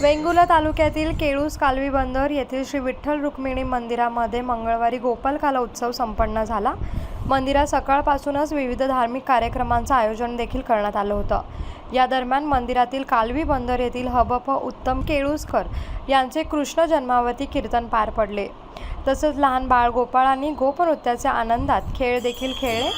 वेंगुला तालुक्यातील केळूस कालवी बंदर येथील श्री विठ्ठल रुक्मिणी मंदिरामध्ये मंगळवारी गोपालकाला उत्सव संपन्न झाला. मंदिरात सकाळपासूनच विविध धार्मिक कार्यक्रमांचं आयोजन देखील करण्यात आलं होतं. या दरम्यान मंदिरातील कालवी बंदर येथील हबप उत्तम केळूसकर यांचे कृष्ण जन्मावती कीर्तन पार पडले. तसंच लहान बाळ गोपाळांनी गोपनृत्याच्या आनंदात खेळ देखील खेळले.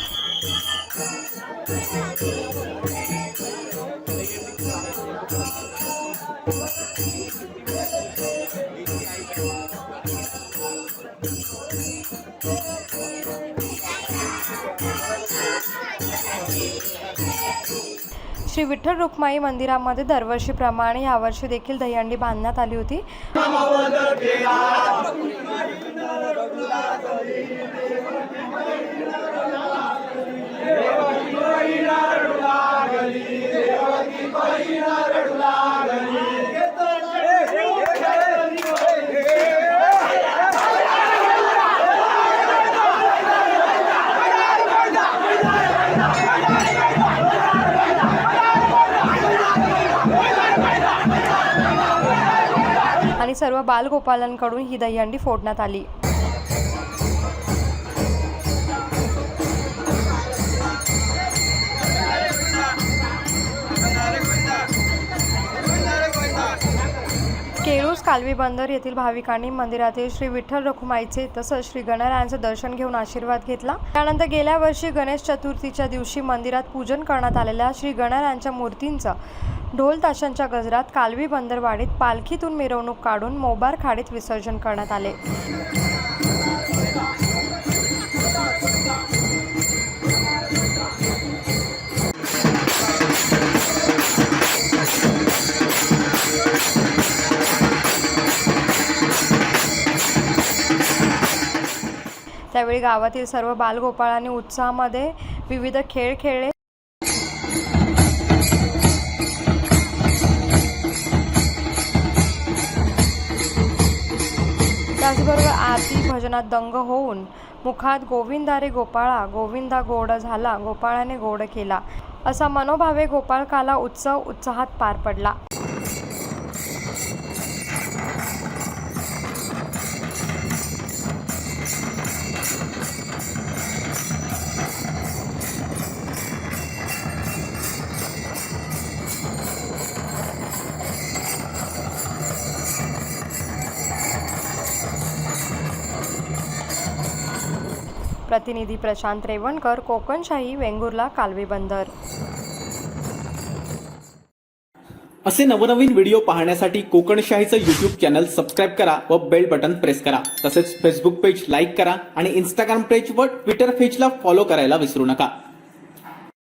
श्री विठ्ठल रुक्माई मंदिरामध्ये दरवर्षीप्रमाणे यावर्षी देखील दहीहंडी बांधण्यात आली होती. सर्व बालगोपालांकडून ही दहीहंडी फोडण्यात आली. केळूस कालवी बंदर येथील भाविकांनी मंदिरातील श्री विठ्ठल रखुमाईचे तसंच श्री गणरायांचं दर्शन घेऊन आशीर्वाद घेतला. त्यानंतर गेल्या वर्षी गणेश चतुर्थीच्या दिवशी मंदिरात पूजन करण्यात आलेल्या श्री गणरायांच्या मूर्तींचं ढोल ताशांच्या गजरात कालवी बंदरवाडीत पालखीतून मिरवणूक काढून मोबार खाडीत विसर्जन करण्यात आले. त्यावेळी गावातील सर्व बालगोपाळांनी उत्साहामध्ये विविध खेळ खेळले. त्याचबरोबर आरती भजनात दंग होऊन मुखात गोविंदारे गोपाळा गोविंदा गोड झाला गोपाळाने गोड केला. असा मनोभावे गोपाळकाला उत्सव उत्साहात पार पडला. प्रतिनिधी प्रशांत रेवणकर कोकणशाही वेंगुर्ला कालवे बंदर. असे नवनवीन व्हिडिओ पाहण्यासाठी कोकणशाहीचं युट्यूब चॅनल सबस्क्राईब करा व बेल बटन प्रेस करा. तसेच फेसबुक पेज लाईक करा आणि इंस्टाग्राम पेज व ट्विटर पेजला फॉलो करायला विसरू नका.